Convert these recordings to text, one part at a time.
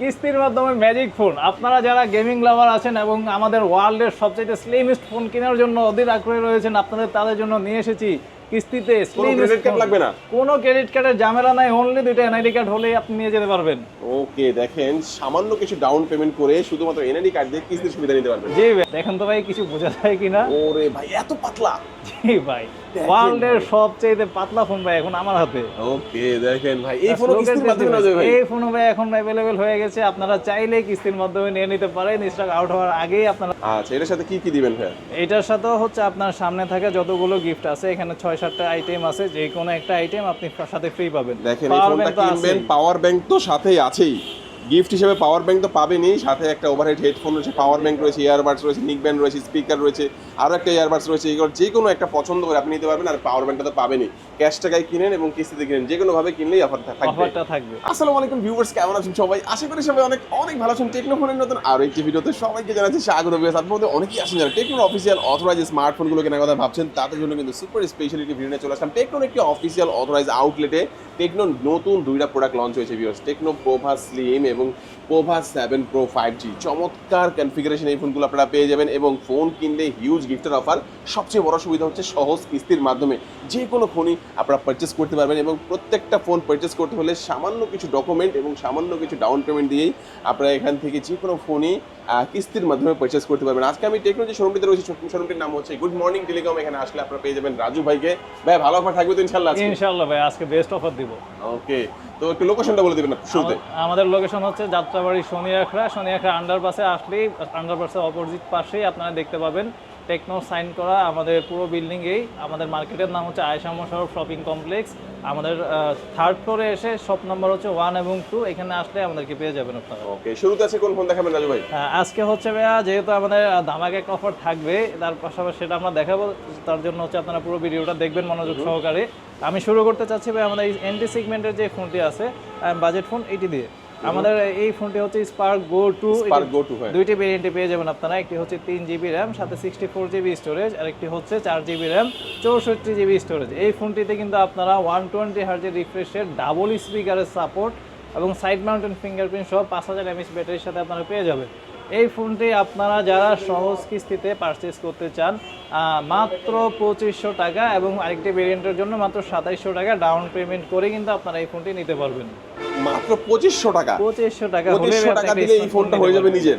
কিস্তির মাধ্যমে magic phone আপনারা যারা গেমিং লাভার আছেন এবং আমাদের ওয়ার্ল্ডের সবচেয়ে স্লিমেস্ট ফোন কেনার জন্য অধীর আগ্রহী রয়েছেন, আপনাদের তাদের জন্য নিয়ে এসেছি কিস্তিতে লাগবে না? কোনো ক্রেডিট কার্ডের ঝামেলা নাই অনলি দুইটা এনআইডি কার্ড হলেই আপনি নিয়ে যেতে পারবেন। ওকে দেখেন সামান্য কিছু ডাউন পেমেন্ট করে শুধুমাত্র এনআইডি কার্ড দিয়ে কিস্তির সুবিধা নিতে পারবেন। জি ভাই দেখেন তো ভাই কিছু বোঝা যায় কিনা? ওরে ভাই এত পাতলা। জি ভাই ওয়ার্ল্ডের সবচেয়ে পাতলা ফোন ভাই এখন আমার হাতে। ওকে দেখেন ভাই এই ফোনও কিস্তির মাধ্যমে না ভাই। এই ফোন ভাই এখন অ্যাভেলেবেল হয়ে গেছে আপনারা চাইলে কিস্তির মাধ্যমে নিয়ে নিতে পারেন স্টক আউট হওয়ার আগেই আপনারা আচ্ছা এটার সাথে কি কি দিবেন ভাই? এটার সাথেও হচ্ছে আপনার সামনে থাকা যতগুলো গিফট আছে এখানে ছয় সাতটা আইটেম আছে যে কোনো একটা আইটেম আপনি সাথে ফ্রি পাবেন। দেখেন এই ফোনটা কিনবেন পাওয়ার ব্যাংক তো সাথেই আছেই। গিফট হিসেবে পাওয়ার ব্যাংক তো পাবেনই সাথে একটা ওভারহেড হেডফোন রয়েছে পাওয়ার ব্যাংক রয়েছে ইয়ারবাডস রয়েছে নিক ব্যান্ড রয়েছে স্পিকার রয়েছে। আরও একটা ইয়ারবাডস রয়েছে এগুলো যে কোনো একটা পছন্দ করে আপনি নিতে পারবেন আর পাওয়ার ব্যাংকটা তো পাবেনই। ক্যাশ টাকায় কিনেন এবং কিস্তিতে কিনেন যে কোনোভাবে কিনলেই অফার থাকবে। অফারটা থাকবে। আসসালামু আলাইকুম ভিউয়ার্স কেমন আছেন সবাই? আশা করি সবাই অনেক অনেক ভালো আছেন। টেকনো ফোনের নতুন আরও একটি ভিডিওতে সবাইকে জানাচ্ছি স্বাগত। ভিউয়ার্স আপনার মধ্যে অনেকেই আছেন যারা টেকনোর অফিসিয়াল অথরাইজ স্মার্টফোনগুলো কেনার কথা ভাবছেন তাদের জন্য কিন্তু সুপার স্পেশালিটি ভিডিও নিয়ে চলে আসলাম। টেকনোর একটি অফিসিয়াল অথরাইজ আউটলেটে টেকনো নতুন দুইটা প্রোডাক্ট লঞ্চ হয়েছে ভিউয়ার্স টেকনো প্রোভা স্লিম এবং Pova seven pro five G চমৎকার কনফিগারেশন এই ফোনগুলো আপনারা পেয়ে যাবেন এবং ফোন কিনলে হিউজ গিফটের অফার সবচেয়ে বড় সুবিধা হচ্ছে সহজ কিস্তির মাধ্যমে যে কোনো ফোনই আপনারা পারচেস করতে পারবেন এবং প্রত্যেকটা ফোন পারচেস করতে হলে সামান্য কিছু ডকুমেন্ট এবং সামান্য কিছু ডাউন পেমেন্ট দিয়েই আপনারা এখান থেকে যে কোনো ফোনই কিস্তির মাধ্যমে পারচেস করতে পারবেন। আজকে আমি টেকনোলজি শোরুমটিতে রয়েছি শোরুমটির নাম হচ্ছে গুড মর্নিং টেলিকম এখানে আসলে আপনারা পেয়ে যাবেন রাজু ভাইকে। ভাই ভালো অফার থাকবে তো ইনশাল্লাহ আজকে? ইনশাআল্লাহ ভাই আজকে বেস্ট অফার দিব। ওকে তো একটু লোকেশনটা বলে দিবেন শুরুতে। আমা- আমাদের লোকেশন হচ্ছে যাত্রাবাড়ি শনিয়াখড়া শনিয়াখড়া আন্ডারপাসে আসলেই আন্ডারপাসের অপোজিট পাশেই আপনারা দেখতে পাবেন টেকনো সাইন করা আমাদের পুরো বিল্ডিংয়েই। আমাদের মার্কেটের নাম হচ্ছে আয়সা মোশারফ শপিং কমপ্লেক্স। আমাদের থার্ড ফ্লোরে এসে শপ নাম্বার হচ্ছে ওয়ান এবং টু এখানে আসলে আমাদেরকে পেয়ে যাবেন আপনারা। ওকে শুরুতে আছে কোন ফোন দেখাবেন রাজু ভাই? হ্যাঁ, আজকে হচ্ছে ভাইয়া যেহেতু আমাদের ধামাকা একটা অফার থাকবে তার পাশাপাশি সেটা আমরা দেখাবো। তার জন্য হচ্ছে আপনারা পুরো ভিডিওটা দেখবেন মনোযোগ সহকারে। আমি শুরু করতে চাচ্ছি ভাই আমাদের এই এনটি সেগমেন্টের যে ফোনটি আছে বাজেট ফোন এটি দিয়ে। আমাদের এই ফোনটি হচ্ছে স্পার্ক গো টু Go 2, হ্যাঁ। দুইটি ভেরিয়েন্টে পেয়ে যাবেন আপনারা। একটি হচ্ছে তিন জিবি র্যাম সাথে সিক্সটি ফোর জিবি স্টোরেজ আর একটি হচ্ছে চার জিবি র্যাম চৌষট্টি জিবি স্টোরেজ এই ফোনটিতে কিন্তু আপনারা ওয়ান টোয়েন্টি হার্জের রিফ্রেশের ডাবল স্পিকারের সাপোর্ট এবং সাইড মাউন্টেন ফিঙ্গারপ্রিন্ট সহ পাঁচ হাজার এমএস ব্যাটারির সাথে আপনারা পেয়ে যাবেন। এই ফোনটি আপনারা যারা সহজ কিস্তিতে পারচেস করতে চান মাত্র পঁচিশশো টাকা এবং আরেকটি ভেরিয়েন্টের জন্য মাত্র সাতাইশশো টাকা ডাউন পেমেন্ট করে কিন্তু আপনারা এই ফোনটি নিতে পারবেন। মাত্র পঁচিশশো টাকা? পঁচিশশো টাকা পঁচিশশো টাকা দিলে এই ফোনটা হয়ে যাবে নিজের।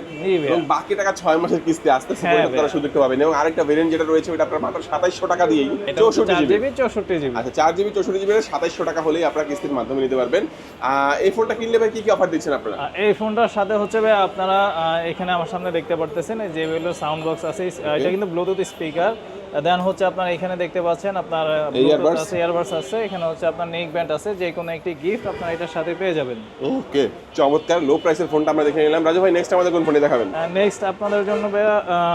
এবং বাকি টাকা ছয় মাসের কিস্তি আস্তে আস্তে হ্যাঁ। সুযোগটা পাবেন। এবং আরেকটা ভেরিয়েন্ট যেটা রয়েছে ওটা আপনার মাত্র সাতাইশশো টাকা দিয়েই চৌষট্টি জিবি চৌষট্টি জিবি আচ্ছা চার জিবি চৌষট্টি জিবি সাতাইশশো টাকা হলেই আপনারা কিস্তির মাধ্যমে নিতে পারবেন। এই ফোনটা কিনলে ভাই কি কি অফার দিচ্ছেন আপনারা? এই ফোনটার সাথে হচ্ছে ভাই আপনারা এখানে আমার সামনে দেখতে পারতেছেন যে সাউন্ড বক্স আছে এটা কিন্তু ব্লুটুথ স্পিকার দেন হচ্ছে আপনার এখানে দেখতে পাচ্ছেন আপনার আছে ইয়ারবাডস আছে এখানে হচ্ছে আপনার নেক ব্যান্ড আছে যে কোনো একটি গিফট আপনারা এটার সাথে পেয়ে যাবেন। ওকে চমৎকার লো প্রাইসের ফোনটা আমরা দেখে নিলাম। রাজু ভাই নেক্সট আমাদের কোন ফোনটি দেখাবেন? নেক্সট আপনাদের জন্য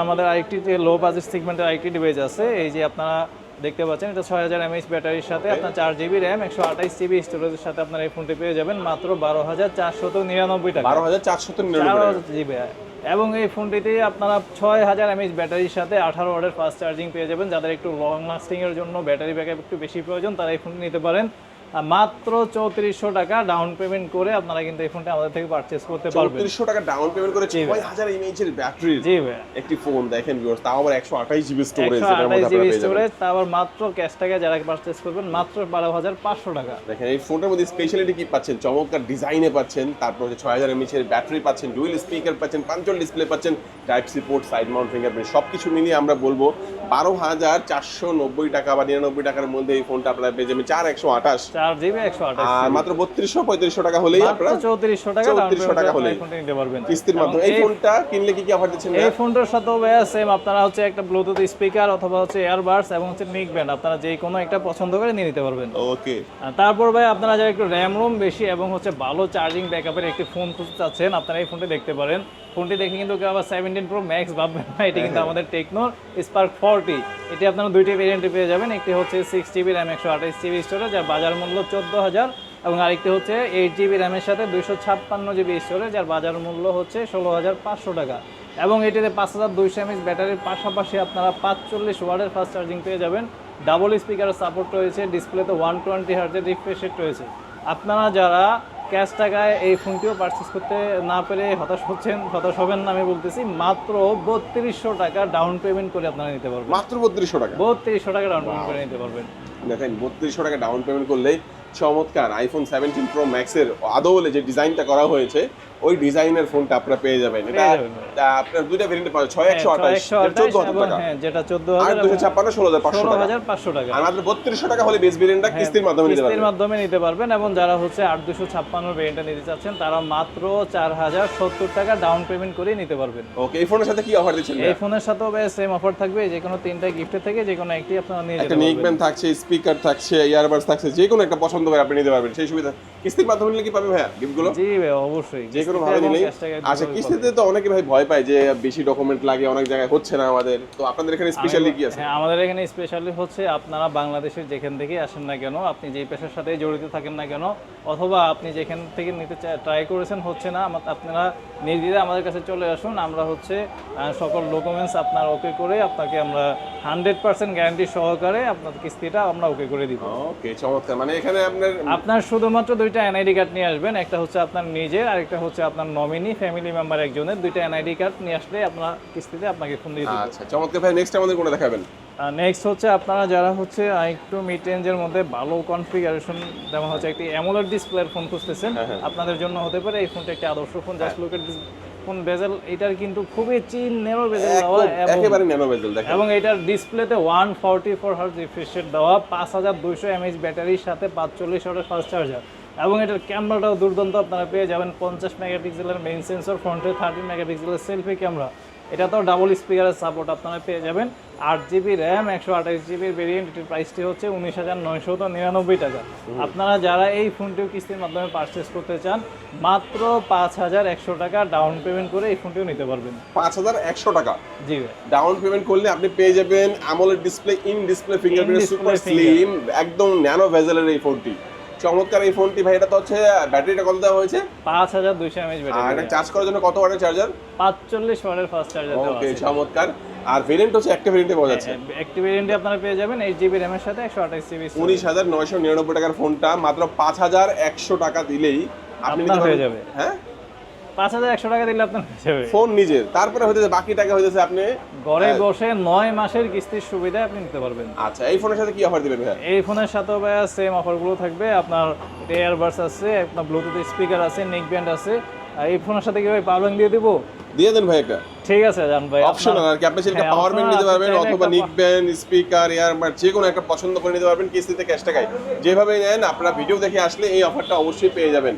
আমাদের আরেকটি লো বাজেট সেগমেন্টের আরেকটি ডিভাইস আছে এই যে আপনারা দেখতে পাচ্ছেন এটা ছয় হাজার এমএইচ ব্যাটারির সাথে আপনার চার জিবি র্যাম একশো আঠাইশ জিবি স্টোরেজের সাথে আপনার এই ফোনটি পেয়ে যাবেন। মাত্র বারো হাজার চারশত নিরানব্বই টাকা। বারো হাজার চারশো চার জিবি এবং এই ফোনটিতে আপনারা ছয় হাজার এমএইচ ব্যাটারির সাথে আঠারো ওয়ার্ডের ফাস্ট চার্জিং পেয়ে যাবেন। যাদের একটু লং লাস্টিংয়ের জন্য ব্যাটারি ব্যাকআপ একটু বেশি প্রয়োজন, তারা এই ফোনটি নিতে পারেন। মাত্র চৌত্রিশশো টাকা ডাউন পেমেন্ট করে আপনারা কিন্তু এই ফোনটা আমাদের থেকে পারচেস করতে পারবেন। চৌত্রিশশো টাকা ডাউন পেমেন্ট করে ছয় হাজার এমএইচ এর ব্যাটারির জি ভাই। একটি ফোন দেখেন ভিউয়ার্স তাও আবার একশো আঠাইশ জিবি স্টোরেজ আঠাইশ জিবি স্টোরেজ তারপর মাত্র ক্যাশ টাকা যারা পারচেস করবেন মাত্র বারো হাজার পাঁচশো টাকা। দেখেন এই ফোনটার মধ্যে স্পেশালিটি কি পাচ্ছেন? চমৎকার ডিজাইনে পাচ্ছেন তারপর হচ্ছে ছয় হাজার এমএইচ এর ব্যাটারি পাচ্ছেন ডুয়েল স্পিকার পাচ্ছেন পাঞ্চল ডিসপ্লে পাচ্ছেন type C port side mount fingerprint সব কিছু মিলিয়ে আমরা বলব বারো হাজার চারশো নব্বই টাকা বা নিরানব্বই টাকার মধ্যে এই ফোনটা আপনারা পেয়ে যাবেন। চার একশো আঠাশ। চার জিবি একশো আঠাশ আর মাত্র বত্রিশশো পঁয়ত্রিশশো টাকা হলেই আপনারা চৌত্রিশশো টাকা 3400 টাকা হলেই। নিতে পারবেন। কিস্তির মাধ্যমে। এই ফোনটা কিনলে কি কি অফার দিচ্ছেন এই ফোনটার ভাইয়া সেম আপনারা হচ্ছে একটা ব্লুটুথ স্পিকার অথবা হচ্ছে এয়ারবাডস এবং হচ্ছে নিক ব্যান্ড আপনারা যে কোনো একটা পছন্দ করে নিয়ে নিতে পারবেন। ওকে। তারপর ভাই আপনারা যারা একটু র্যাম রোম বেশি এবং হচ্ছে ভালো চার্জিং ব্যাকআপের একটি ফোন খুঁজতে চাচ্ছেন আপনারা এই ফোনটি দেখতে পারেন। ফোনটি দেখে কিন্তু আবার সেভেন্টিন প্রো ম্যাক্স ভাববেন না। এটি কিন্তু আমাদের টেকনোর স্পার্ক ফোরটি এটি আপনারা দুইটি ভেরিয়েন্টে পেয়ে যাবেন। একটি হচ্ছে সিক্স জিবি র্যাম একশো আঠাইশ জিবি স্টোরেজ যার বাজার মূল্য চোদ্দ হাজার এবং আরেকটি হচ্ছে এইট জিবি র্যামের সাথে দুইশো ছাপ্পান্ন জিবি স্টোরেজ যার বাজার মূল্য হচ্ছে ষোলো হাজার পাঁচশো টাকা। এবং এটিতে পাঁচ হাজার দুইশো এমএস ব্যাটারির পাশাপাশি আপনারা পাঁচচল্লিশ ওয়ার্ডের ফাস্ট চার্জিং পেয়ে যাবেন। ডাবল স্পিকারের সাপোর্ট রয়েছে ডিসপ্লেতে ওয়ান টোয়েন্টি হার্জের রিফ্রেশ রেট রয়েছে। আপনারা যারা ক্যাশ টাকায় এই ফোনটিও পারচেস করতে না পেরে হতাশ হচ্ছেন হতাশ হবেন না আমি বলতেছি মাত্র বত্রিশশো টাকা ডাউন পেমেন্ট করে আপনারা নিতে পারবেন। মাত্র বত্রিশশো টাকা? বত্রিশশো টাকা ডাউন পেমেন্ট করে নিতে পারবেন। দেখেন বত্রিশশো টাকা ডাউন পেমেন্ট করলেই চমৎকার আইফোন সেভেন্টিন প্রো ম্যাক্সের আদৌলে যে ডিজাইনটা করা হয়েছে ওই ডিজাইনের ফোনটা আপনারা পেয়ে যাবেন। এটা। আহ, আপনার দুইটা ভেরিয়েন্ট পাবেন ছয় একশো আঠাশ। একশো চোদ্দ হাজার টাকা। হ্যাঁ যেটা চোদ্দ হাজার দুশো ছাপ্পান্ন ষোলো হাজার পাঁচশো হাজার পাঁচশো টাকা। আর বত্রিশশো টাকা হলে বেস ভেরিয়েন্টটা হ্যাঁ, কিস্তির মাধ্যমে নিতে পারবেন। মাধ্যমে নিতে পারবেন এবং যারা হচ্ছে আট দুশো ছাপ্পান্ন ভেরিয়েন্টটা নিতে চাচ্ছেন তারা মাত্র চার হাজার সত্তর টাকা ডাউন পেমেন্ট করে নিতে পারবেন। ওকে এই ফোনের সাথে কি অফার দিচ্ছেন এই ফোনের সাথেও সেম অফার থাকবে। যে কোনো তিনটা গিফটের থেকে যে কোনো একটি আপনারা নিয়ে নিক ব্যান্ড থাকছে স্পিকার থাকছে ইয়ারবাডস থাকছে যে কোনো একটা পছন্দ করে আপনি নিতে পারবেন। সেই সুবিধা কিস্তির মাধ্যমে নিলে কি পাবে ভাইয়া গিফটগুলো জি ভাই অবশ্যই। যে কোনো ভাবে নিলেই আচ্ছা কিস্তিতে তো অনেকে ভাই ভয় পায় যে বেশি ডকুমেন্ট লাগে অনেক জায়গায় হচ্ছে না আমাদের। তো আপনাদের এখানে স্পেশালি কি আছে? হ্যাঁ আমাদের এখানে স্পেশালি হচ্ছে আপনারা বাংলাদেশের যেখান থেকে আসেন না কেন আপনি যেই পেশার সাথে জড়িত থাকেন না কেন অথবা আপনি যেখান থেকে নিতে ট্রাই করেছেন হচ্ছে না আপনারা আমাদের কাছে চলে আসুন। আমরা হচ্ছে সকল ডকুমেন্টস আপনার ওকে করে আপনাকে আমরা হান্ড্রেড পার্সেন্ট গ্যারান্টি সহকারে আপনার কিস্তিটা আমরা ওকে করে দিব। ওকে চমৎকার। মানে এখানে আপনার আপনার শুধুমাত্র দুইটা এনআইডি কার্ড নিয়ে আসবেন একটা হচ্ছে আপনার নিজের আর একটা হচ্ছে আপনার নমিনি ফ্যামিলি মেম্বার একজনের। দুইটা এনআইডি কার্ড নিয়ে আসলে আপনার কিস্তিতে আপনাকে ফোন দিয়ে দিব। আচ্ছা চমৎকার। ভাই নেক্সট আমাদের কোনটা দেখাবেন। নেক্সট হচ্ছে আপনারা যারা হচ্ছে একটু মিড রেঞ্জের মধ্যে ভালো কনফিগারেশন যেমন হচ্ছে একটি অ্যামোলেড ডিসপ্লের ফোন খুঁজতেছেন আপনাদের জন্য হতে পারে এই ফোনটা একটি আদর্শ ফোন জাস্ট লুকের ফোন বেজেল এটার কিন্তু খুবই চিন নেরো বেজেল দেওয়া এবং একেবারে ন্যানো বেজেল দেখেন। এবং এটার ডিসপ্লেতে one forty four hertz refresh rate দেওয়া পাঁচ হাজার দুইশো এমএইচ ব্যাটারির সাথে পাঁচচল্লিশ ওয়াটের ফাস্ট চার্জার এবং এটার ক্যামেরাটাও দুর্দান্ত আপনারা পেয়ে যাবেন পঞ্চাশ মেগাপিক্সেলের মেইন সেন্সর ফ্রন্টে থার্টি মেগাপিক্সেলের সেলফি ক্যামেরা এটা তো ডাবল স্পিকারের সাপোর্ট আপনারা পেয়ে যাবেন। আট জিবি র্যাম একশো আঠাশ জিবির ভেরিয়েন্ট এটির প্রাইসটি হচ্ছে উনিশ হাজার নয়শত নিরানব্বই টাকা। আপনারা যারা এই ফোনটিও কিস্তির মাধ্যমে পারচেস করতে চান মাত্র পাঁচ হাজার একশো টাকা ডাউন পেমেন্ট করে এই ফোনটিও নিতে পারবেন। পাঁচ হাজার একশো টাকা? জি ডাউন পেমেন্ট করলে আপনি পেয়ে যাবেন আমলের display in display fingerprint super slim একদম ন্যানো ভেজেলের এই ফোনটি। চমৎকার এই ফোনটি ভাই এটা তো হচ্ছে ব্যাটারিটা কত দেওয়া হয়েছে? পাঁচ হাজার দুইশো এমএইচ আর ব্যাটারি এটা চার্জ করার জন্য কত ওয়াটের চার্জার পাঁচচল্লিশ ওয়াটের ফাস্ট চার্জার দেওয়া ওকে চমৎকার। আর ভেরিয়েন্ট হচ্ছে একটা ভেরিয়েন্টে পাওয়া যাচ্ছে। একটা ভেরিয়েন্টে আপনারা পেয়ে যাবেন এইট জিবি র্যামের সাথে একশো আঠাশ জিবি উনিশ হাজার নয়শো নিরানব্বই টাকার ফোনটা মাত্র পাঁচ হাজার একশো টাকা দিলেই আপনি নিতে হয়ে পারবেন- যাবে। হ্যাঁ? পাঁচ হাজার একশো টাকা দিলে আপনার হয়ে যাবে। ফোন নিজের। তারপরে হইতেছে বাকি টাকা হইতেছে আপনি ঘরে হ্যাঁ। বসে নয় মাসের কিস্তির সুবিধা আপনি নিতে পারবেন। আচ্ছা এই ফোনের সাথে কি অফার দিবেন ভাই এই ফোনের সাথেও ভাইয়া সেম অফারগুলো থাকবে। আপনার এয়ারবাডস আছে আপনার ব্লুটুথ স্পিকার আছে নেক ব্যান্ড আছে এই ফোনের সাথে কি ভাই পাওয়ার ব্যাংক দিয়ে দিব? দিয়ে দেন ভাই একটা। ঠিক আছে জান ভাই অপশনাল আর কি আপনি সেটা হ্যাঁ, পাওয়ার ব্যাংক নিতে পারবেন অথবা নিক ব্যান্ড স্পিকার ইয়ারবাড যে কোনো একটা পছন্দ করে নিতে পারবেন কিস্তিতে ক্যাশ টাকায়। যেভাবে নেন আপনারা ভিডিও দেখে আসলে এই অফারটা অবশ্যই পেয়ে যাবেন।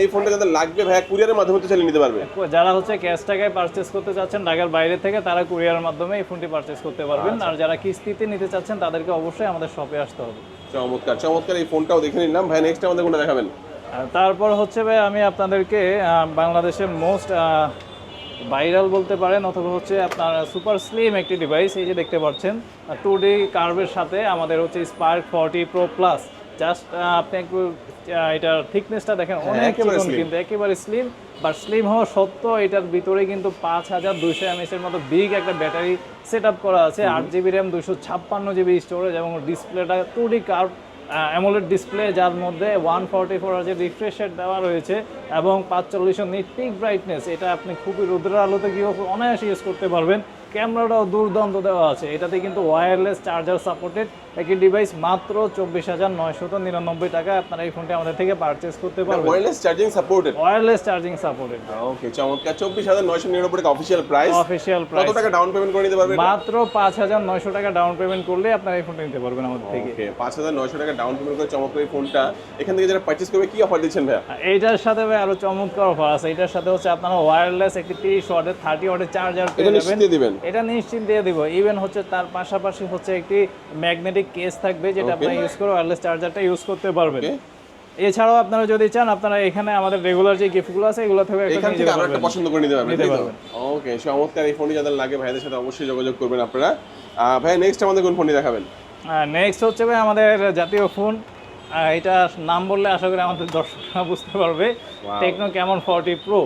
এই ফোনটা যাদের লাগবে ভাই কুরিয়ারের মাধ্যমে তো চালিয়ে নিতে পারবে। যারা হচ্ছে ক্যাশ টাকায় পারচেস করতে চাচ্ছেন ঢাকার বাইরে থেকে তারা কুরিয়ারের মাধ্যমে এই ফোনটি পারচেস করতে পারবেন। আচ্ছা। আর যারা কিস্তিতে নিতে চাচ্ছেন তাদেরকে অবশ্যই আমাদের শপে আসতে হবে। চমৎকার চমৎকার এই ফোনটাও দেখে নিলাম। ভাই নেক্সট আমাদের কোনটা দেখাবেন? তারপর হচ্ছে ভাই আমি আপনাদেরকে বাংলাদেশের মোস্ট ভাইরাল বলতে পারেন অথবা হচ্ছে আপনার সুপার স্লিম একটি ডিভাইস এই যে দেখতে পাচ্ছেন। টু ডি কার্ভের সাথে আমাদের হচ্ছে Spark forty pro plus just আপনি একটু এটার থিকনেসটা দেখেন অনেক হ্যাঁ, চিকন কিন্তু একেবারে স্লিম বাট স্লিম হওয়া সত্ত্বেও এটার ভিতরে কিন্তু পাঁচ হাজার দুইশো এমএস এর মতো বিগ একটা ব্যাটারি সেট আপ করা আছে। আট জিবি র্যাম দুশো ছাপ্পান্ন জিবি স্টোরেজ এবং ডিসপ্লেটা two D curve AMOLED display যার মধ্যে ওয়ান ফর্টি ফোর হাজার রিফ্রেশ রেট দেওয়া রয়েছে এবং পাঁচচল্লিশশো নিট পিক ব্রাইটনেস এটা আপনি খুবই রুদ্রের আলোতে গিয়েও অনায়াসে ইউজ করতে পারবেন। ক্যামেরাটাও দুর্দান্ত দেওয়া আছে। এটাতে কিন্তু ওয়্যারলেস চার্জার সাপোর্টেড একটি ডিভাইস মাত্র চব্বিশ হাজার নয়শত নিরানব্বই টাকা আপনারা এই ফোনটি আমাদের থেকে পারচেস করতে পারবেন। Wireless charging supported wireless charging supported okay চমৎকার। চব্বিশ হাজার নয়শো নিরানব্বই টাকা অফিসিয়াল প্রাইস অফিসিয়াল কত প্রাইস টাকা ডাউন পেমেন্ট করে নিতে পারবেন মাত্র পাঁচ হাজার নয়শো টাকা ডাউন পেমেন্ট করলে আপনারা এই ফোনটা নিতে পারবেন আমাদের থেকে। পাঁচ হাজার নয়শো টাকা ডাউন পেমেন্ট করে চমৎকার এই ফোনটা এখান থেকে যারা পারচেস করবে কি অফার দিচ্ছেন ভাইয়া? এইটার সাথে ভাই আরও চমৎকার অফার আছে। এটার সাথে হচ্ছে আপনারা ওয়্যারলেস একটি তিরিশ ওয়াটের থার্টি ওয়াটের চার্জার পেয়ে যাবেন। এটা নিশ্চিত দিয়ে দিব। ইভেন হচ্ছে তার পাশাপাশি হচ্ছে একটি ম্যাগনেটিক কেস থাকবে যেটা আপনারা ইউজ করে ওয়্যারলেস চার্জারটা ইউজ করতে পারবেন। এছাড়াও আপনারা যদি চান আপনারা এখানে আমাদের রেগুলার যে গিফটগুলো আছে এগুলো থেকে এখান থেকে আরও একটা পছন্দ করে নিতে পারবেন নিতে পারবেন। ওকে চমৎকার এই ফোনটি যাদের লাগে ভাইদের সাথে অবশ্যই যোগাযোগ করবেন আপনারা। ভাই নেক্সট আমাদের কোন ফোনটি দেখাবেন? নেক্সট হচ্ছে ভাই আমাদের জাতীয় ফোন এটা নাম বললে আশা করি আমাদের দর্শকরা বুঝতে পারবে। টেকনো কেমন ফর্টি প্রো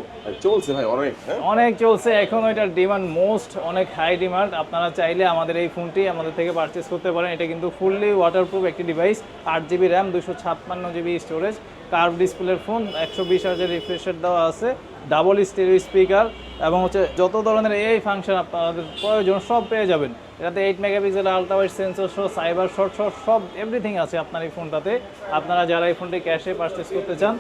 চলছে ভাই অনেক হ্যাঁ? অনেক চলছে এখন এটার ডিমান্ড মোস্ট অনেক হাই ডিমান্ড আপনারা চাইলে আমাদের এই ফোনটি আমাদের থেকে পারচেস করতে পারেন। এটা কিন্তু ফুললি ওয়াটারপ্রুফ একটি ডিভাইস আট জিবি র্যাম দুশো ছাপ্পান্ন জিবি স্টোরেজ কার্ভ ডিসপ্লের ফোন একশো বিশ হাজার রিফ্রেশের দেওয়া আছে ডাবল স্টেরিও স্পিকার এবং হচ্ছে যত ধরনের এই ফাংশন আপনাদের প্রয়োজন সব পেয়ে যাবেন। এটাতে eight megapixel ultra wide sensor সহ সাইবার শর্ট সহ, সব এভরিথিং আছে আপনার এই ফোনটাতে আপনারা যারা এই ফোনটি ক্যাশে পারচেস করতে চান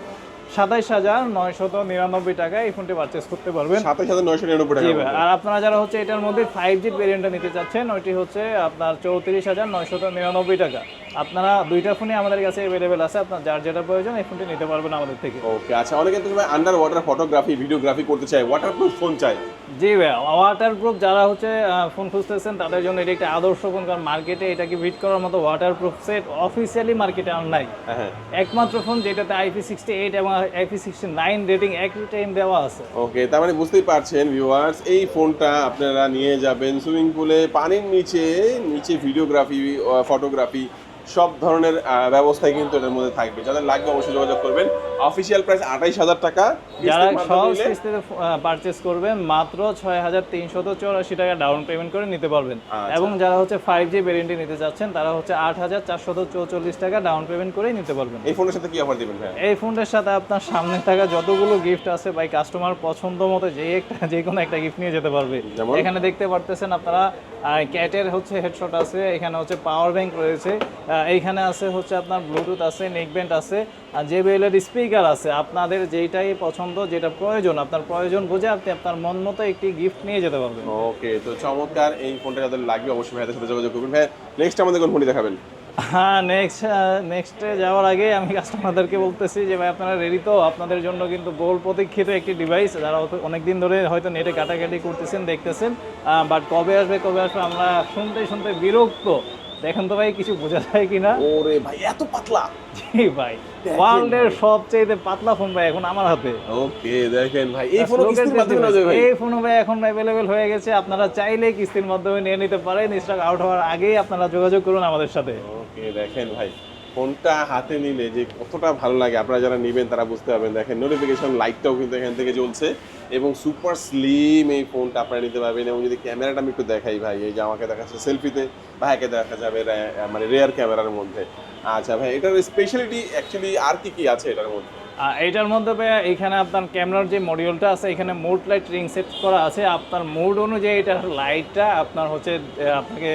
সাতাইশ হাজার নয়শত নিরানব্বই টাকায় এই ফোনটি পারচেস করতে পারবেন। সাতাশ হাজার নয়শো নিরানব্বই টাকা আর আপনারা যারা হচ্ছে এটার মধ্যে ফাইভ জি ভেরিয়েন্টটা নিতে চাচ্ছেন ওইটি হচ্ছে আপনার চৌত্রিশ হাজার নয়শত নিরানব্বই টাকা। আপনারা দুইটা ফোনই আমাদের কাছে অ্যাভেলেবেল আছে আপনার যার যেটা প্রয়োজন এই ফোনটি নিতে পারবেন আমাদের থেকে। ওকে আচ্ছা অনেকে তো ভাই আন্ডার ওয়াটার ফটোগ্রাফি ভিডিওগ্রাফি করতে চায় ওয়াটারপ্রুফ ফোন চায়। জি ভাই ওয়াটার প্রুফ যারা হচ্ছে ফোন খুঁজতেছেন তাদের জন্য এটি একটা আদর্শ ফোন কারণ মার্কেটে এটাকে ভিট করার মতো ওয়াটার প্রুফ সেট অফিসিয়ালি মার্কেটে আর নাই। হ্যাঁ হ্যাঁ। একমাত্র ফোন যেটাতে আইপি সিক্সটি এইট এবং আইপি সিক্সটি নাইন রেটিং একই টাইম দেওয়া আছে। ওকে তার মানে বুঝতেই পারছেন ভিউয়ার্স এই ফোনটা আপনারা নিয়ে যাবেন সুইমিং পুলে পানির নিচে নিচে ভিডিওগ্রাফি ফটোগ্রাফি সব ধরনের ব্যবস্থাই কিন্তু এটার মধ্যে থাকবে। যাদের লাগবে অবশ্যই যোগাযোগ করবেন। অফিসিয়াল প্রাইস আঠাইশ হাজার টাকা। যারা সহজ কিস্তিতে পারচেস করবেন মাত্র ছয় হাজার তিনশত চৌরাশি টাকা ডাউন পেমেন্ট করে নিতে পারবেন। আচ্ছা। এবং যারা হচ্ছে ফাইভ জি ভেরিয়েন্টটি নিতে চাচ্ছেন তারা হচ্ছে আট হাজার চারশত চৌচল্লিশ টাকা ডাউন পেমেন্ট করেই নিতে পারবেন। এই ফোনের সাথে কি অফার দিবেন ভাই এই ফোনটার সাথে আপনার সামনে থাকা যতগুলো গিফট আছে বাই কাস্টমার পছন্দ মতো যে একটা যে কোনো একটা গিফট নিয়ে যেতে পারবে। এখানে দেখতে পারতেছেন আপনারা ক্যাটের হচ্ছে হেডশট আছে এখানে হচ্ছে পাওয়ার ব্যাংক রয়েছে এইখানে আছে হচ্ছে আপনার ব্লুটুথ আছে নেক নেকব্যান্ড আছে আর JBL এর স্পিকার আছে। আপনাদের যেটাই পছন্দ যেটা প্রয়োজন আপনার প্রয়োজন বুঝে আপনি আপনার মন মতো একটি গিফট নিয়ে যেতে পারবেন। ওকে তো চমৎকার এই ফোনটা যাদের লাগবে অবশ্যই ভাইদের সাথে যোগাযোগ করবেন। ভাই নেক্সট আমাদের কোন ফোনটি দেখাবেন? হ্যাঁ নেক্সট নেক্সটে যাওয়ার আগে আমি কাস্টমারদেরকে বলতেছি যে ভাই আপনারা রেডি তো? আপনাদের জন্য কিন্তু বহুল প্রতীক্ষিত একটি ডিভাইস যারা অনেক দিন ধরে হয়তো নেটে কাটাকাটি করতেছেন দেখতেছেন বাট কবে আসবে কবে আসবে আমরা শুনতে শুনতে বিরক্ত। দেখেন তো ভাই কিছু বোঝা যায় কিনা? ওরে ভাই এত পাতলা। জি ভাই ওয়ার্ল্ডের সবচেয়ে পাতলা ফোন ভাই এখন আমার হাতে। ওকে দেখেন ভাই এই ফোনও কিস্তির মাধ্যমে নেওয়া ভাই। এই ফোন ভাই এখন অ্যাভেলেবেল হয়ে গেছে আপনারা চাইলে কিস্তির মাধ্যমে নিয়ে নিতে পারেন স্টক আউট হওয়ার আগেই আপনারা যোগাযোগ করুন আমাদের সাথে। ওকে দেখেন ভাই ফোনটা হাতে নিলে যে কতটা ভালো লাগে আপনারা যারা নেবেন তারা বুঝতে পারবেন। দেখেন নোটিফিকেশন লাইটটাও কিন্তু এখান থেকে জ্বলছে। এবং সুপার স্লিম এই ফোনটা আপনারা নিতে পারবেন এবং যদি ক্যামেরাটা আমি একটু দেখাই ভাই, এই যে আমাকে দেখাচ্ছে সেলফিতে ভাইকে দেখা যাবে মানে রেয়ার ক্যামেরার মধ্যে। আচ্ছা ভাই, এটার স্পেশালিটি অ্যাকচুয়ালি আর কি কি আছে এটার মধ্যে? আর এইটার মধ্যে ভাইয়া এখানে আপনার ক্যামেরার যে মডিউলটা আছে এখানে মোড লাইট রিং সেট করা আছে। আপনার মোড অনুযায়ী এটার লাইটটা আপনার হচ্ছে আপনাকে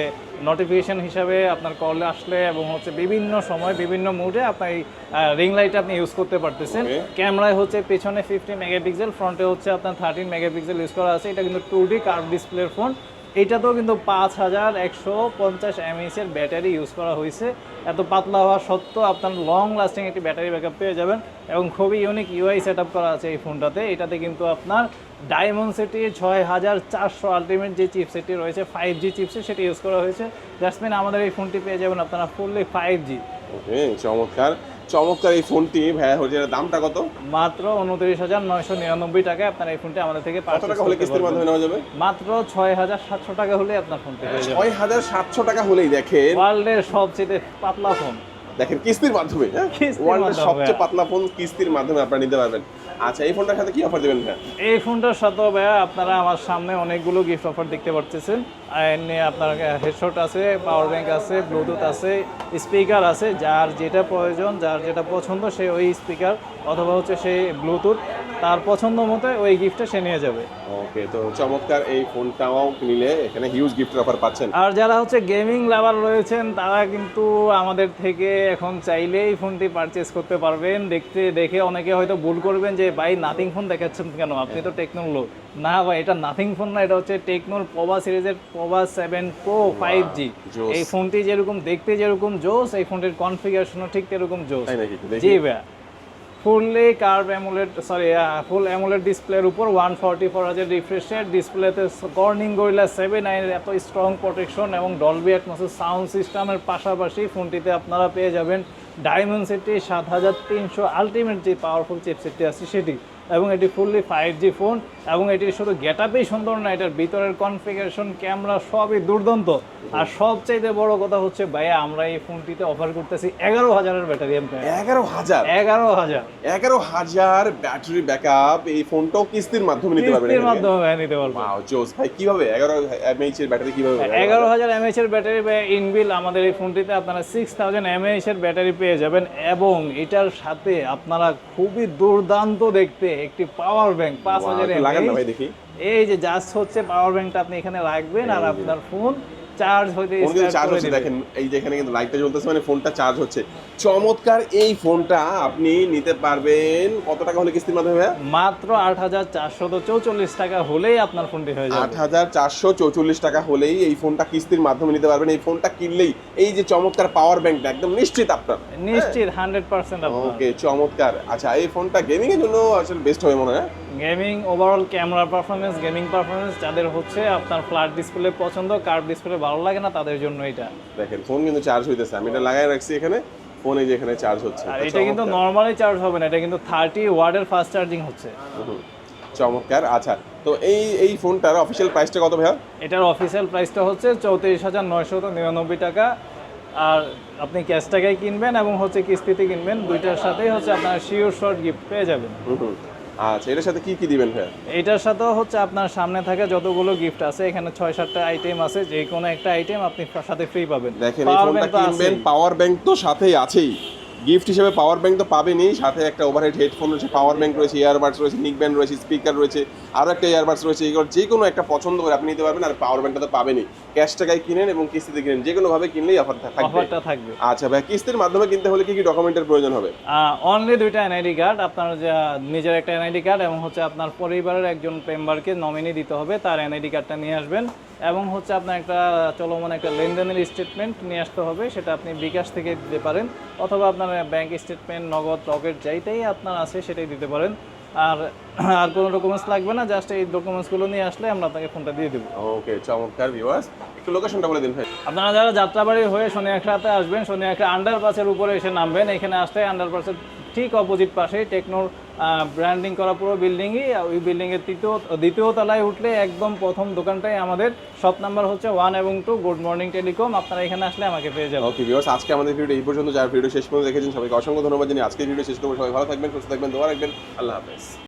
নোটিফিকেশন হিসাবে আপনার কল আসলে এবং হচ্ছে বিভিন্ন সময় বিভিন্ন মুডে আপনার এই রিং লাইট আপনি ইউজ করতে পারতেছেন. ক্যামেরায় হচ্ছে পেছনে ফিফটি মেগাপিক্সেল ফ্রন্টে হচ্ছে আপনার থার্টিন মেগাপিক্সেল ইউজ করা আছে। এটা কিন্তু টু ডি কার্ভ ডিসপ্লের ফোন এইটাতেও কিন্তু পাঁচ হাজার একশো পঞ্চাশ এমএইচের ব্যাটারি ইউজ করা হয়েছে। এত পাতলা হওয়া সত্ত্বেও আপনার লং লাস্টিং একটি ব্যাটারি ব্যাকআপ পেয়ে যাবেন এবং খুবই ইউনিক ইউআই সেট করা আছে এই ফোনটাতে। এটাতে কিন্তু আপনার ডায়মন্ড সিটি ছয় হাজার চারশো আলটিমেট যে চিপসেটটি রয়েছে ফাইভ জি চিপসেট সেটি ইউজ করা হয়েছে। জাসমিন আমাদের এই ফোনটি পেয়ে যাবেন আপনারা ফুললি ফাইভ জি ওকে চমৎকার। চমৎকার এই ফোনটি ভাইয়া হচ্ছে দামটা কত? মাত্র উনত্রিশ হাজার নয়শো নিরানব্বই টাকায় আপনার এই ফোনটি আমাদের থেকে কত টাকা হলে কিস্তির মাধ্যমে নেওয়া যাবে? মাত্র ছয় হাজার সাতশো টাকা হলে আপনার ফোনটি ছয় হাজার সাতশো টাকা হলেই দেখেন। ওয়ার্ল্ডের সবচেয়ে পাতলা ফোন। দেখেন কিস্তির মাধ্যমে হ্যাঁ? ওয়ার্ল্ডের সবচেয়ে। পাতলা ফোন কিস্তির মাধ্যমে আপনারা নিতে পারবেন। আচ্ছা এই ফোনটার সাথে কি অফার দেবেন ভাই এই ফোনটার সাথে ভাইয়া আপনারা আমার সামনে অনেকগুলো গিফট অফার দেখতে পাচ্ছেন আর এমনি আপনার হেডশট আছে পাওয়ার ব্যাংক আছে ব্লুটুথ আছে স্পিকার আছে যার যেটা প্রয়োজন যার যেটা পছন্দ সে ওই স্পিকার অথবা হচ্ছে সেই ব্লুটুথ তার পছন্দ মতো ওই গিফটটা সে নিয়ে যাবে। ওকে তো চমৎকার এই ফোনটাও নিলে এখানে হিউজ গিফটের অফার পাচ্ছেন। আর যারা হচ্ছে গেমিং লাভার রয়েছেন তারা কিন্তু আমাদের থেকে এখন চাইলেই ফোনটি পারচেস করতে পারবেন। দেখতে দেখে অনেকে হয়তো ভুল করবেন যে ভাই নাথিং ফোন দেখাচ্ছেন কেন? আপনি তো টেকনোর লোক। না ভাই এটা নাথিং ফোন না এটা হচ্ছে টেকনোর পোভা সিরিজের Pova seven pro five G এই ফোনটি যেরকম দেখতে যেরকম জোস এই ফোনটির কনফিগারেশনও ঠিক তেরকম জোস জি ভাইয়া। Fully curve AMOLED sorry full AMOLED ডিসপ্লের উপর ওয়ান ফর্টি ফোর হাজার রিফ্রেশের ডিসপ্লেতে কর্নিং গরিলা সেভেন নাইনের এত স্ট্রং প্রোটেকশন এবং ডলবি অ্যাটমসের সাউন্ড সিস্টেমের পাশাপাশি ফোনটিতে আপনারা পেয়ে যাবেন ডায়মন্ড সেটটি সাত হাজার তিনশো আলটিমেট যে পাওয়ারফুল চিপসেটটি আছে সেটি। এবং এটি ফুললি ফাইভ জি ফোন এবং এটির শুধু গেটআপেই সুন্দর না এটার ভিতরের কনফিগারেশন ক্যামেরা সবই দুর্দান্ত। আর সবচাইতে বড় কথা হচ্ছে ভাইয়া আমরা এই ফোনটিতে অফার করতেছি এগারো হাজারের ব্যাটারি এগারো হাজার? এগারো হাজার। এগারো হাজার ব্যাটারি ব্যাকআপ এই ফোনটাও কিস্তির মাধ্যমে নিতে পারবেন কিস্তির মাধ্যমে নিতে পারব ওয়াও জোস ভাই কীভাবে এগারো এমএইচ এর ব্যাটারি কীভাবে হবে? এগারো হাজার এমএইচ এর ব্যাটারি ইনবিল আমাদের এই ফোনটিতে আপনারা সিক্স থাউজেন্ড এমএইচ এর ব্যাটারি পেয়ে যাবেন এবং এটার সাথে আপনারা খুবই দুর্দান্ত দেখতে একটি পাওয়ার ব্যাংক পাঁচ হাজার এই যে জাস্ট হচ্ছে পাওয়ার ব্যাংকটা আপনি এখানে রাখবেন আর আপনার ফোন চার্জ কিন্তু চার্জ হচ্ছে দেখেন এই যেখানে কিন্তু লাইটটা জ্বলতেছে মানে ফোনটা চার্জ হচ্ছে। চমৎকার এই ফোনটা আপনি নিতে পারবেন কত টাকা হলে কিস্তির মাধ্যমে মাত্র আট হাজার চারশত চৌচল্লিশ টাকা হলেই আপনার ফোনটি হয়ে যাবে। আট হাজার চারশো চৌচল্লিশ টাকা হলেই এই ফোনটা কিস্তির মাধ্যমে নিতে পারবেন। এই ফোনটা কিনলেই এই যে চমৎকার পাওয়ার ব্যাংকটা একদম নিশ্চিত আপনার। নিশ্চিত হান্ড্রেড পার্সেন্ট ওকে চমৎকার। আচ্ছা এই ফোনটা গেমিং এর জন্য আসলে বেস্ট হবে মনে হয়। Gaming overall camera performance gaming performance যাদের হচ্ছে আপনার ফ্ল্যাট ডিসপ্লে পছন্দ কার্ভ ডিসপ্লে ভালো লাগে না তাদের জন্য এটা। দেখেন ফোন কিন্তু চার্জ হইতেছে। আমি এটা লাগাই রাখছি এখানে ফোনে যে এখানে চার্জ হচ্ছে। আর এটা কিন্তু। নর্মালি চার্জ হবে না এটা কিন্তু থার্টি ওয়ার্ডের ফাস্ট চার্জিং হচ্ছে। চমৎকার আচ্ছা। তো এই এই ফোনটার অফিসিয়াল প্রাইসটা কত ভাইয়া? এটার অফিসিয়াল প্রাইসটা হচ্ছে চৌত্রিশ হাজার নয়শত নিরানব্বই টাকা। আর আপনি ক্যাশ টাকায় কিনবেন এবং হচ্ছে কিস্তিতে কিনবেন দুইটার সাথেই হচ্ছে আপনার শিওর শর্ট গিফট পেয়ে যাবেন। আচ্ছা এটার সাথে কি কি দিবেন ভাই এটার সাথে হচ্ছে আপনার সামনে থাকা যতগুলো গিফট আছে এখানে ছয় সাতটা আইটেম আছে যে কোনো একটা আইটেম আপনি সাথে ফ্রি পাবেন। দেখেন এই ফোনটা কিনবেন পাওয়ার ব্যাংক তো সাথেই আছেই। গিফট হিসেবে পাওয়ার ব্যাঙ্ক তো পাবেনই। সাথে একটা ওভারহেড হেডফোন রয়েছে পাওয়ার ব্যাঙ্ক রয়েছে ইয়ারবাডস রয়েছে নিক ব্যান্ড রয়েছে স্পিকার রয়েছে আরও একটা ইয়ারবাডস রয়েছে এগুলো যে কোনো একটা পছন্দ করে আপনি নিতে পারবেন আর পাওয়ার ব্যাংকটা তো পাবেনই। ক্যাশ টাকায় কিনেন এবং কিস্তিতে কিনেন যে কোনোভাবে কিনলেই অফার থাকবে। থাকবে। আচ্ছা ভাই কিস্তির মাধ্যমে কিনতে হলে কি কি ডকুমেন্টের প্রয়োজন হবে? অনলি দুইটা এনআইডি কার্ড আপনার যা নিজের একটা এনআইডি কার্ড এবং হচ্ছে আপনার পরিবারের একজন মেম্বারকে নমিনি দিতে হবে তার এনআইডি কার্ডটা নিয়ে আসবেন। এবং হচ্ছে আপনার একটা চলমান একটা লেনদেনের স্টেটমেন্ট নিয়ে আসতে হবে সেটা আপনি বিকাশ থেকে দিতে পারেন অথবা আপনার ব্যাংক স্টেটমেন্ট নগদ রকেট যাইটাই আপনার আছে সেটাই দিতে পারেন। আর আর কোনো ডকুমেন্টস লাগবে না জাস্ট এই ডকুমেন্টসগুলো নিয়ে আসলে আমরা আপনাকে ফোনটা দিয়ে দেবো। ওকে চমৎকার ভিউয়ার্স একটু লোকেশনটা বলে দিন ভাই। আপনারা যারা যাত্রাবাড়ি হয়ে শনি একসাথে আসবেন শনি একটা আন্ডারপাসের উপরে এসে নামবেন এখানে আসতে আন্ডারপাসের ঠিক অপোজিট পাশে টেকনোর ব্র্যান্ডিং করা পুরো বিল্ডিংই ওই বিল্ডিংয়ের তৃতীয়, দ্বিতীয় তলায় উঠলে একদম প্রথম দোকানটাই আমাদের। শপ নাম্বার হচ্ছে ওয়ান এবং টু গুড মর্নিং টেলিকম আপনারা এখানে আসলে আমাকে পেয়ে যাবেন। ওকে ভিউয়ার্স আজকে আমাদের ভিডিও এই পর্যন্ত, যারা ভিডিও শেষ পর্যন্ত দেখেছেন, সবাইকে অসংখ্য ধন্যবাদ জানিয়ে আজকে ভিডিও শেষ করব। সবাই ভালো থাকবেন, সুস্থ থাকবেন, দোয়া রাখবেন। আল্লাহ হাফেজ।